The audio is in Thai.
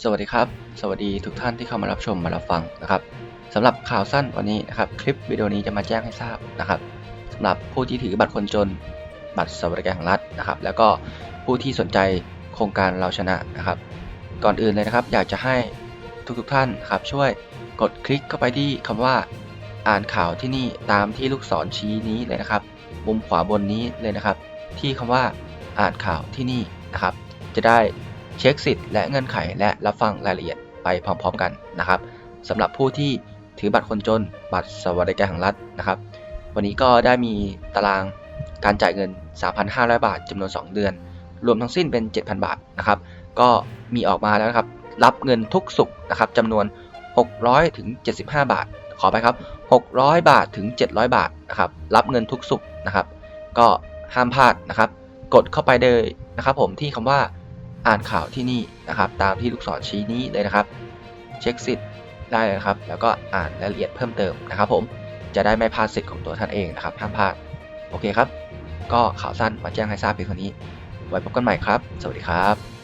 สวัสดีครับ สวัสดีทุกท่านที่เข้ามารับชมมารับฟังนะครับสำหรับข่าวสั้นวันนี้นะครับคลิปวิดีโอนี้จะมาแจ้งให้ทราบนะครับสำหรับผู้ที่ถือบัตรคนจน บัตรสวัสดิการแห่งรัฐนะครับ แล้วก็ผู้ที่สนใจโครงการเราชนะนะครับ ก่อนอื่นเลยนะครับ อยากจะให้ทุกๆท่านครับช่วยกดคลิกเข้าไปที่คำว่า อ่านข่าวที่นี่ตามที่ลูกศรชี้นี้เลยนะครับมุมขวาบนนี้เลยนะครับ ที่คำว่าอ่านข่าวที่นี่นะครับ จะได้ เช็คสิทธิ์และเงื่อนไขและรับฟังรายละเอียดไปพร้อมๆกันนะครับสำหรับผู้ที่ถือบัตรคนจน บัตรสวัสดิการแห่งรัฐนะครับ วันนี้ก็ได้มีตารางการจ่ายเงิน 3,500 บาทจำนวน 2 เดือน รวมทั้งสิ้นเป็น 7,000 บาทนะครับ ก็มีออกมาแล้วนะครับ รับเงินทุกสุขนะครับจำนวน 600ถึง75 บาท ขอไปครับ 600 บาทถึง 700 บาทนะครับ รับเงินทุกสุขนะครับ ก็ห้ามพลาดนะครับ กดเข้าไปเลยนะครับ ผมที่คำว่า อ่านข่าวที่นี่นะครับ ตามที่ลูกศรชี้นี้เลยนะครับ เช็คสิทธิ์ได้เลยนะครับ แล้วก็อ่านรายละเอียดเพิ่มเติมนะครับ ผมจะได้ไม่พลาดสิทธิ์ของตัวท่านเองนะครับห้ามพลาดโอเคครับ ก็ข่าวสั้นมาแจ้งให้ทราบเพียงเท่านี้ ไว้พบกันใหม่ครับ สวัสดีครับ